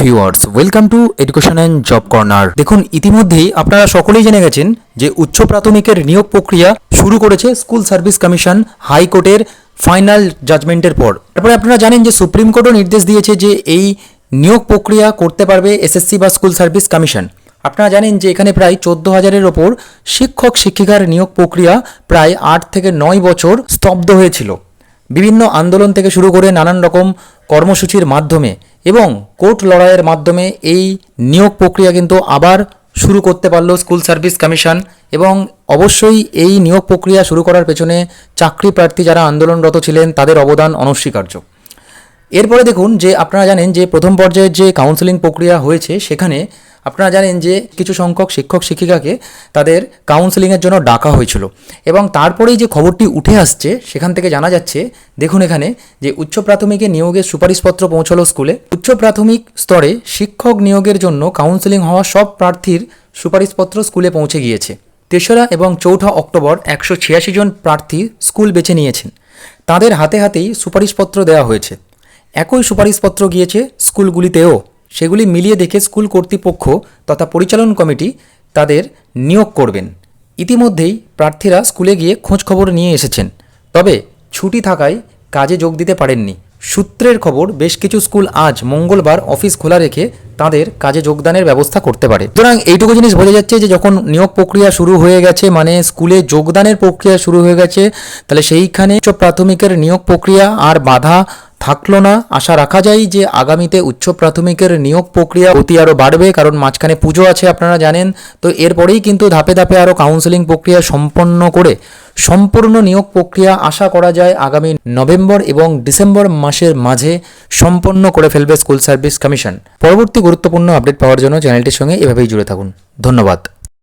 Viewers welcome to education and job corner দেখুন, ইতিমধ্যেই আপনারা সকলেই জেনে গেছেন যে উচ্চ প্রাথমিকের নিয়োগ প্রক্রিয়া শুরু করেছে স্কুল সার্ভিস কমিশন হাইকোর্টের ফাইনাল জাজমেন্টের পর। তারপরে আপনারা জানেন যে সুপ্রিম কোর্টও নির্দেশ দিয়েছে যে এই নিয়োগ প্রক্রিয়া করতে পারবে এসএসসি বা স্কুল সার্ভিস কমিশন। আপনারা জানেন যে এখানে প্রায় চোদ্দ হাজারের ওপর শিক্ষক শিক্ষিকার নিয়োগ প্রক্রিয়া প্রায় আট থেকে নয় বছর স্তব্ধ হয়েছিল। বিভিন্ন আন্দোলন থেকে শুরু করে নানান রকম কর্মসূচির মাধ্যমে এবং কোর্ট লড়াইয়ের মাধ্যমে এই নিয়োগ প্রক্রিয়া কিন্তু আবার শুরু করতে পারল স্কুল সার্ভিস কমিশন এবং অবশ্যই এই নিয়োগ প্রক্রিয়া শুরু করার পেছনে চাকরি প্রার্থী যারা আন্দোলনরত ছিলেন তাদের অবদান অনস্বীকার্য। এরপরে দেখুন যে আপনারা জানেন যে প্রথম পর্যায়ের যে কাউন্সেলিং প্রক্রিয়া হয়েছে সেখানে আপনারা জানেন যে কিছু সংখ্যক শিক্ষক শিক্ষিকাকে তাদের কাউন্সেলিংয়ের জন্য ডাকা হয়েছিল। এবং তারপরেই যে খবরটি উঠে আসছে, সেখান থেকে জানা যাচ্ছে, দেখুন এখানে, যে উচ্চ প্রাথমিকে নিয়োগের সুপারিশপত্র পৌঁছলো স্কুলে। উচ্চ প্রাথমিক স্তরে শিক্ষক নিয়োগের জন্য কাউন্সেলিং হওয়া সব প্রার্থীর সুপারিশপত্র স্কুলে পৌঁছে গিয়েছে। তেসরা এবং চৌঠা অক্টোবর একশো ছিয়াশি জন প্রার্থী স্কুল বেছে নিয়েছেন। তাদের হাতে হাতেই সুপারিশপত্র দেওয়া হয়েছে। একই সুপারিশপত্র গিয়েছে স্কুলগুলিতেও। সেগুলি মিলিয়ে দেখে স্কুল কর্তৃপক্ষ তথা পরিচালন কমিটি তাদের নিয়োগ করবেন। ইতিমধ্যেই প্রার্থীরা স্কুলে গিয়ে খোঁজ খবর নিয়ে এসেছেন। তবে ছুটি থাকায় কাজে যোগ দিতে পারেননি। সূত্রের খবর, বেশ কিছু স্কুল আজ মঙ্গলবার অফিস খোলা রেখে তাদের কাজে যোগদানের ব্যবস্থা করতে পারে। সুতরাং এইটুকু জিনিস বোঝা যাচ্ছে যে, যখন নিয়োগ প্রক্রিয়া শুরু হয়ে গেছে মানে স্কুলে যোগদানের প্রক্রিয়া শুরু হয়ে গেছে, তাহলে সেইখানে উচ্চ প্রাথমিকের নিয়োগ প্রক্রিয়া আর বাধা থাকল না। আশা রাখা যায় যে আগামীতে উচ্চ প্রাথমিকের নিয়োগ প্রক্রিয়া অতি আরও বাড়বে, কারণ মাঝখানে পুজো আছে আপনারা জানেন। তো এরপরেই কিন্তু ধাপে ধাপে আরও কাউন্সেলিং প্রক্রিয়া সম্পন্ন করে সম্পূর্ণ নিয়োগ প্রক্রিয়া আশা করা যায় আগামী নভেম্বর এবং ডিসেম্বর মাসের মাঝে সম্পন্ন করে ফেলবে স্কুল সার্ভিস কমিশন। পরবর্তী গুরুত্বপূর্ণ আপডেট পাওয়ার জন্য চ্যানেলটির সঙ্গে এভাবেই জুড়ে থাকুন। ধন্যবাদ।